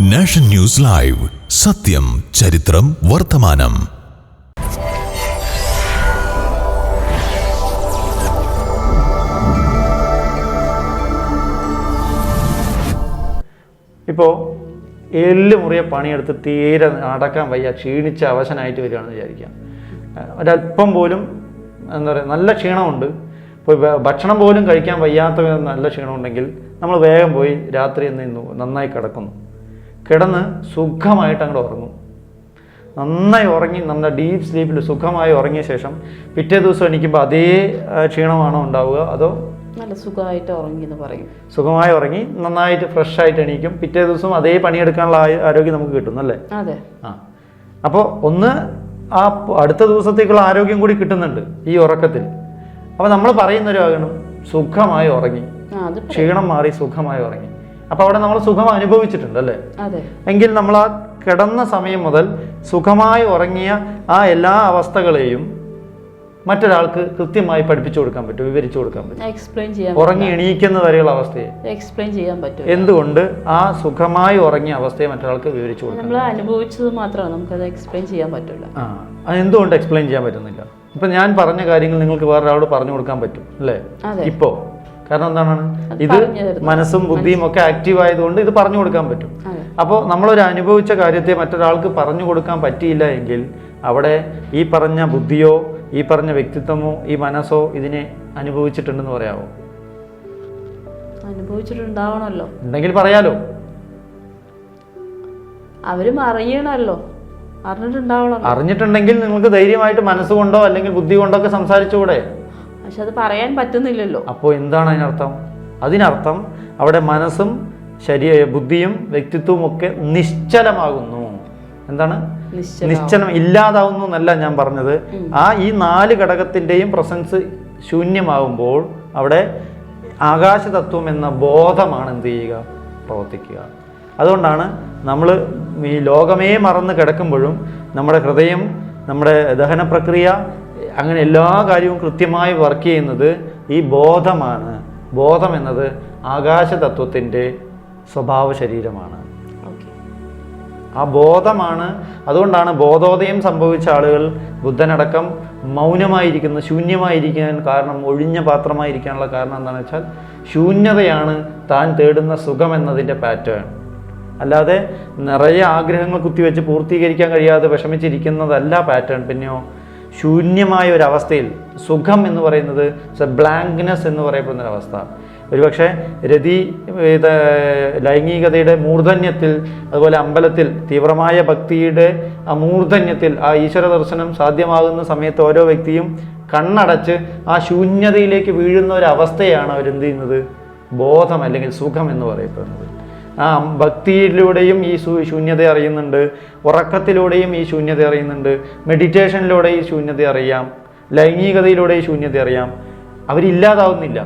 Nation news live. സത്യം ചരിത്രം വർത്തമാനം. ഇപ്പോൾ എല്ല് മുറിയെ പണിയെടുത്ത് തീരെ നടക്കാൻ വയ്യ ക്ഷീണിച്ച് അവശനായിട്ട് വരികയാണെന്ന് വിചാരിക്കാം. ഒരല്പം പോലും എന്താ പറയുക നല്ല ക്ഷീണമുണ്ട്. ഇപ്പോൾ ഭക്ഷണം പോലും കഴിക്കാൻ വയ്യാത്ത നല്ല ക്ഷീണമുണ്ടെങ്കിൽ നമ്മൾ വേഗം പോയി രാത്രി ഒന്ന് ഇന്ന് നന്നായി കിടക്കുന്നു. കിടന്ന് സുഖമായിട്ട് അങ്ങോട്ട് ഉറങ്ങും. നന്നായി ഉറങ്ങി നമ്മുടെ ഡീപ്പ് സ്ലീപ്പിൽ സുഖമായി ഉറങ്ങിയ ശേഷം പിറ്റേ ദിവസം എണീക്കുമ്പോൾ അതേ ക്ഷീണമാണോ ഉണ്ടാവുക? അതോ നല്ല സുഖമായിട്ട് ഉറങ്ങി എന്ന് പറയും. സുഖമായി ഉറങ്ങി നന്നായിട്ട് ഫ്രഷ് ആയിട്ട് എണീക്കും. പിറ്റേ ദിവസം അതേ പണിയെടുക്കാനുള്ള ആരോഗ്യം നമുക്ക് കിട്ടുന്നു അല്ലേ? അതെ. ആ. അപ്പോൾ ഒന്ന് ആ അടുത്ത ദിവസത്തേക്കുള്ള ആരോഗ്യം കൂടി കിട്ടുന്നുണ്ട് ഈ ഉറക്കത്തിൽ. അപ്പോൾ നമ്മൾ പറയുന്നൊരു ആകണം സുഖമായി ഉറങ്ങി. ക്ഷീണം മാറി സുഖമായി ഉറങ്ങി. അപ്പോൾ അവിടെ നമ്മൾ സുഖം അനുഭവിച്ചിട്ടുണ്ട് അല്ലേ? എങ്കിൽ നമ്മൾ ആ കിടന്ന സമയം മുതൽ സുഖമായി ഉറങ്ങിയ ആ എല്ലാ അവസ്ഥകളെയും മറ്റൊരാൾക്ക് കൃത്യമായി പഠിപ്പിച്ചു കൊടുക്കാൻ പറ്റും വിവരിച്ചു കൊടുക്കാൻ പറ്റും. എക്സ്പ്ലെയിൻ ചെയ്യാൻ ഉറങ്ങി എണീക്കുന്ന വരെയുള്ള അവസ്ഥയെ. എക്സ്പ്ലെയിൻ ചെയ്യാൻ പറ്റും എന്തുകൊണ്ട് ആ സുഖമായി ഉറങ്ങിയ അവസ്ഥയെ മറ്റൊരാൾക്ക് വിവരിച്ചു കൊടുക്കാം നമ്മൾ അനുഭവിച്ചത് മാത്രമാണ് നമുക്കത് എക്സ്പ്ലെയിൻ ചെയ്യാൻ പറ്റില്ല. ആ അത് എന്തുകൊണ്ട് എക്സ്പ്ലെയിൻ ചെയ്യാൻ പറ്റുന്നില്ല? ഇപ്പൊ ഞാൻ പറഞ്ഞ കാര്യങ്ങൾ നിങ്ങൾക്ക് വേറൊരാളോട് പറഞ്ഞു കൊടുക്കാൻ പറ്റും അല്ലേ? ഇപ്പോ കാരണം എന്താണ് ഇത് മനസ്സും ബുദ്ധിയും ഒക്കെ ആക്റ്റീവ് ആയതുകൊണ്ട് ഇത് പറഞ്ഞു കൊടുക്കാൻ പറ്റും. അപ്പോൾ നമ്മളൊരു അനുഭവിച്ച കാര്യത്തെ മറ്റൊരാൾക്ക് പറഞ്ഞു കൊടുക്കാൻ പറ്റിയില്ല എങ്കിൽ അവിടെ ഈ പറഞ്ഞ ബുദ്ധിയോ ഈ പറഞ്ഞ വ്യക്തിത്വമോ ഈ മനസ്സോ ഇതിനെ അനുഭവിച്ചിട്ടുണ്ടെന്ന് പറയാമോ അനുഭവിച്ചിട്ടുണ്ടാവണല്ലോ ഉണ്ടെങ്കിൽ പറയാലോ. അവരും അറിയണല്ലോ അറിഞ്ഞിട്ടുണ്ടാവണമല്ലോ. അറിഞ്ഞിട്ടുണ്ടെങ്കിൽ നിങ്ങൾക്ക് ധൈര്യമായിട്ട് മനസ്സുകൊണ്ടോ അല്ലെങ്കിൽ ബുദ്ധി കൊണ്ടോ ഒക്കെ സംസാരിച്ചുകൂടെ? പക്ഷെ അത് പറയാൻ പറ്റുന്നില്ലല്ലോ. അപ്പോൾ എന്താണ് അതിനർത്ഥം? അതിനർത്ഥം അവിടെ മനസ്സും ശരീര ബുദ്ധിയും വ്യക്തിത്വവും ഒക്കെ നിശ്ചലമാകുന്നു. എന്താണ്? നിശ്ചലം ഇല്ലാതാവുന്നു എന്നല്ല ഞാൻ പറഞ്ഞത്. ആ ഈ നാല് ഘടകത്തിന്റെയും പ്രസൻസ് ശൂന്യമാകുമ്പോൾ അവിടെ ആകാശതത്വം എന്ന ബോധമാണ് എന്ത് ചെയ്യുക? പ്രവർത്തിക്കുക. അതുകൊണ്ടാണ് നമ്മൾ ഈ ലോകമേ മറന്ന് കിടക്കുമ്പോഴും നമ്മുടെ ഹൃദയം നമ്മുടെ ദഹന പ്രക്രിയ അങ്ങനെ എല്ലാ കാര്യവും കൃത്യമായി വർക്ക് ചെയ്യുന്നത് ഈ ബോധമാണ്. ബോധം എന്നത് ആകാശതത്വത്തിന്റെ സ്വഭാവ ശരീരമാണ്. ആ ബോധമാണ്. അതുകൊണ്ടാണ് ബോധോദയം സംഭവിച്ച ആളുകൾ ബുദ്ധനടക്കം മൗനമായിരിക്കുന്ന ശൂന്യമായിരിക്കാൻ കാരണം ഒഴിഞ്ഞ പാത്രമായിരിക്കാനുള്ള കാരണം എന്താണെന്ന് വെച്ചാൽ ശൂന്യതയാണ് താൻ തേടുന്ന സുഖം എന്നതിന്റെ പാറ്റേൺ അല്ലാതെ നിറയെ ആഗ്രഹങ്ങൾ കുത്തിവെച്ച് പൂർത്തീകരിക്കാൻ കഴിയാതെ വിഷമിച്ചിരിക്കുന്നതല്ല പാറ്റേൺ പിന്നെയോ ശൂന്യമായ ഒരു അവസ്ഥയിൽ സുഖം എന്ന് പറയുന്നത് ബ്ലാങ്ക്നെസ് എന്ന് പറയപ്പെടുന്ന ഒരു അവസ്ഥ ഒരുപക്ഷെ രതി ലൈംഗികതയുടെ മൂർധന്യത്തിൽ അതുപോലെ അമ്പലത്തിൽ തീവ്രമായ ഭക്തിയുടെ ആ മൂർധന്യത്തിൽ ആ ഈശ്വര ദർശനം സാധ്യമാകുന്ന സമയത്ത് ഓരോ വ്യക്തിയും കണ്ണടച്ച് ആ ശൂന്യതയിലേക്ക് വീഴുന്ന ഒരു അവസ്ഥയാണ് അവരെന്ത് ചെയ്യുന്നത്? ബോധം അല്ലെങ്കിൽ സുഖം എന്ന് പറയപ്പെടുന്നത്. ആ ഭക്തിയിലൂടെയും ഈ ശൂന്യത അറിയുന്നുണ്ട്. ഉറക്കത്തിലൂടെയും ഈ ശൂന്യത അറിയുന്നുണ്ട്. മെഡിറ്റേഷനിലൂടെ ഈ ശൂന്യത അറിയാം. ലൈംഗികതയിലൂടെ ഈ ശൂന്യത അറിയാം. അവരില്ലാതാവുന്നില്ല.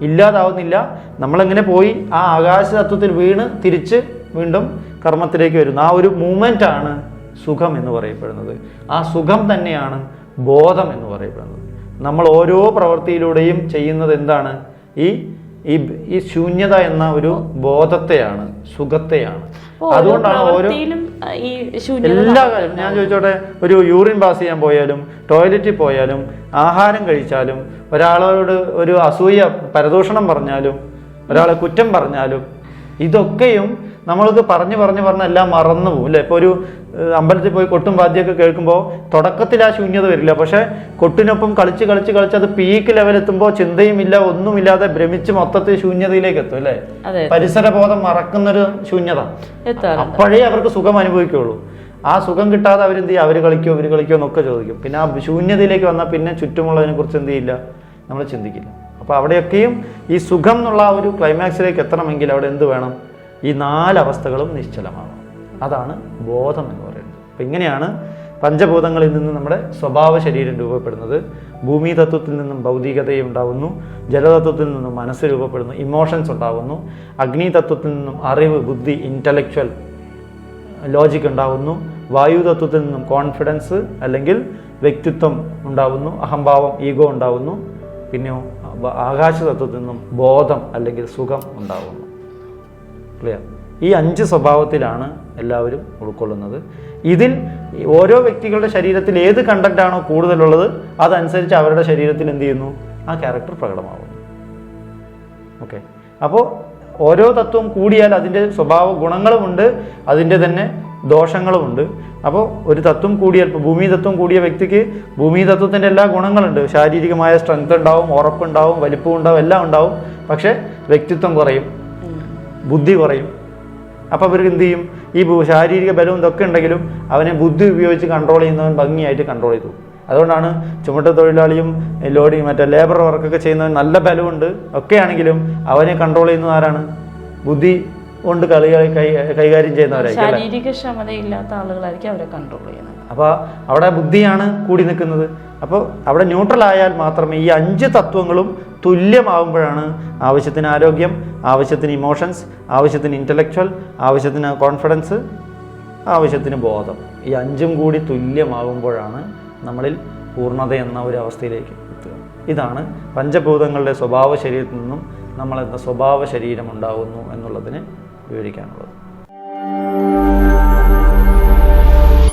ഇല്ലാതാവുന്നില്ല. നമ്മളെങ്ങനെ പോയി ആ ആകാശ തത്വത്തിൽ വീണ് തിരിച്ച് വീണ്ടും കർമ്മത്തിലേക്ക് വരുന്നു. ആ ഒരു മൂമെന്റ് ആണ് സുഖം എന്ന് പറയപ്പെടുന്നത്. ആ സുഖം തന്നെയാണ് ബോധം എന്ന് പറയപ്പെടുന്നത്. നമ്മൾ ഓരോ പ്രവൃത്തിയിലൂടെയും ചെയ്യുന്നത് എന്താണ്? ഈ ഈ ഈ ശൂന്യത എന്ന ഒരു ബോധത്തെയാണ് സുഖത്തെയാണ്. അതുകൊണ്ടാണ് ഓരോ എല്ലാ കാര്യം ഞാൻ ചോദിച്ചോട്ടെ ഒരു യൂറിൻ പാസ് ചെയ്യാൻ പോയാലും ടോയ്ലറ്റിൽ പോയാലും ആഹാരം കഴിച്ചാലും ഒരാളോട് ഒരു അസൂയ പരദൂഷണം പറഞ്ഞാലും ഒരാളെ കുറ്റം പറഞ്ഞാലും ഇതൊക്കെയും നമ്മൾക്ക് പറഞ്ഞു പറഞ്ഞു പറഞ്ഞ് എല്ലാം മറന്നു പോകും അല്ലേ ഇപ്പോൾ ഒരു അമ്പലത്തിൽ പോയി കൊട്ടും വാദ്യമൊക്കെ കേൾക്കുമ്പോൾ തുടക്കത്തിൽ ആ ശൂന്യത വരില്ല. പക്ഷേ കൊട്ടിനൊപ്പം കളിച്ച് കളിച്ച് കളിച്ച് അത് പീക്ക് ലെവലെത്തുമ്പോൾ ചിന്തയുമില്ല ഒന്നുമില്ലാതെ ഭ്രമിച്ച് മൊത്തത്തിൽ ശൂന്യതയിലേക്ക് എത്തും അല്ലേ പരിസരബോധം മറക്കുന്നൊരു ശൂന്യത. അപ്പോഴേ അവർക്ക് സുഖം അനുഭവിക്കുള്ളൂ ആ സുഖം കിട്ടാതെ അവരെന്ത് ചെയ്യും? അവർ കളിക്കോ ഇവർ കളിക്കോ എന്നൊക്കെ ചോദിക്കും. പിന്നെ ആ ശൂന്യതയിലേക്ക് വന്നാൽ പിന്നെ ചുറ്റുമുള്ളതിനെ കുറിച്ച് എന്ത് ചെയ്യില്ല? നമ്മൾ ചിന്തിക്കില്ല. അപ്പോൾ അവിടെയൊക്കെയും ഈ സുഖം എന്നുള്ള ആ ഒരു ക്ലൈമാക്സിലേക്ക് എത്തണമെങ്കിൽ അവിടെ എന്ത് വേണം? ഈ നാലവസ്ഥകളും നിശ്ചലമാണ്. അതാണ് ബോധം എന്ന് പറയുന്നത്. അപ്പം ഇങ്ങനെയാണ് പഞ്ചഭൂതങ്ങളിൽ നിന്ന് നമ്മുടെ സ്വഭാവ ശരീരം രൂപപ്പെടുന്നത്. ഭൂമി തത്വത്തിൽ നിന്നും ഭൗതികതയും ഉണ്ടാകുന്നു ജലതത്വത്തിൽ നിന്നും മനസ്സ് രൂപപ്പെടുന്നു. ഇമോഷൻസ് ഉണ്ടാകുന്നു അഗ്നി തത്വത്തിൽ നിന്നും അറിവ് ബുദ്ധി ഇന്റലക്ച്വൽ ലോജിക് ഉണ്ടാവുന്നു. വായു തത്വത്തിൽ നിന്നും കോൺഫിഡൻസ് അല്ലെങ്കിൽ വ്യക്തിത്വം ഉണ്ടാവുന്നു. അഹംഭാവം ഈഗോ ഉണ്ടാവുന്നു. പിന്നെ ആകാശ തത്വത്തിൽ നിന്നും ബോധം അല്ലെങ്കിൽ സുഖം ഉണ്ടാവുന്നു. ക്ലിയർ ഈ അഞ്ച് സ്വഭാവത്തിലാണ് എല്ലാവരും ഉൾക്കൊള്ളുന്നത്. ഇതിൽ ഓരോ വ്യക്തികളുടെ ശരീരത്തിൽ ഏത് കണ്ടക്റ്റാണോ കൂടുതലുള്ളത് അതനുസരിച്ച് അവരുടെ ശരീരത്തിൽ എന്ത് ചെയ്യുന്നു? ആ ക്യാരക്ടർ പ്രകടമാവുന്നു. ഓക്കെ അപ്പോൾ ഓരോ തത്വം കൂടിയാൽ അതിന്റെ സ്വഭാവ ഗുണങ്ങളുമുണ്ട് അതിന്റെ തന്നെ ദോഷങ്ങളുമുണ്ട് അപ്പോൾ ഒരു തത്വം കൂടിയാൽ ഇപ്പോൾ ഭൂമി തത്വം കൂടിയ വ്യക്തിക്ക് ഭൂമി തത്വത്തിന്റെ എല്ലാ ഗുണങ്ങളുണ്ട്. ശാരീരികമായ സ്ട്രെങ്ത് ഉണ്ടാവും ഉറപ്പുണ്ടാവും വലിപ്പം ഉണ്ടാവും എല്ലാം ഉണ്ടാവും. പക്ഷേ വ്യക്തിത്വം കുറയും. ബുദ്ധി കുറയും. അപ്പോൾ അവർക്ക് എന്ത് ചെയ്യും? ഈ ശാരീരിക ബലവും ഇതൊക്കെ ഉണ്ടെങ്കിലും അവനെ ബുദ്ധി ഉപയോഗിച്ച് കൺട്രോൾ ചെയ്യുന്നവൻ ഭംഗിയായിട്ട് കൺട്രോൾ ചെയ്തു. അതുകൊണ്ടാണ് ചുമട്ട് തൊഴിലാളിയും ലോഡിങ് മറ്റേ ലേബർ വർക്കൊക്കെ ചെയ്യുന്നവൻ നല്ല ബലമുണ്ട് ഒക്കെയാണെങ്കിലും അവനെ കൺട്രോൾ ചെയ്യുന്നത് ആരാണ്? ബുദ്ധി കൊണ്ട് കളി കൈ കൈകാര്യം ചെയ്യുന്നവരായിരിക്കും ശാരീരിക ക്ഷമതയില്ലാത്ത ആളുകളായിരിക്കും അവരെ കൺട്രോൾ ചെയ്യുന്നത്. അപ്പോൾ അവിടെ ബുദ്ധിയാണ് കൂടി നിൽക്കുന്നത്. അപ്പോൾ അവിടെ ന്യൂട്രൽ ആയാൽ മാത്രമേ ഈ അഞ്ച് തത്വങ്ങളും തുല്യമാകുമ്പോഴാണ് ആവശ്യത്തിന് ആരോഗ്യം ആവശ്യത്തിന് ഇമോഷൻസ് ആവശ്യത്തിന് ഇന്റലക്ച്വൽ ആവശ്യത്തിന് കോൺഫിഡൻസ് ആവശ്യത്തിന് ബോധം. ഈ അഞ്ചും കൂടി തുല്യമാകുമ്പോഴാണ് നമ്മളിൽ പൂർണത എന്ന ഒരു അവസ്ഥയിലേക്ക് എത്തുക. ഇതാണ് പഞ്ചഭൂതങ്ങളുടെ സ്വഭാവ ശരീരത്തിൽ നിന്നും നമ്മളെന്ന സ്വഭാവ ശരീരം ഉണ്ടാകുന്നു എന്നുള്ളതിന് വിവരിക്കാനുള്ളത്.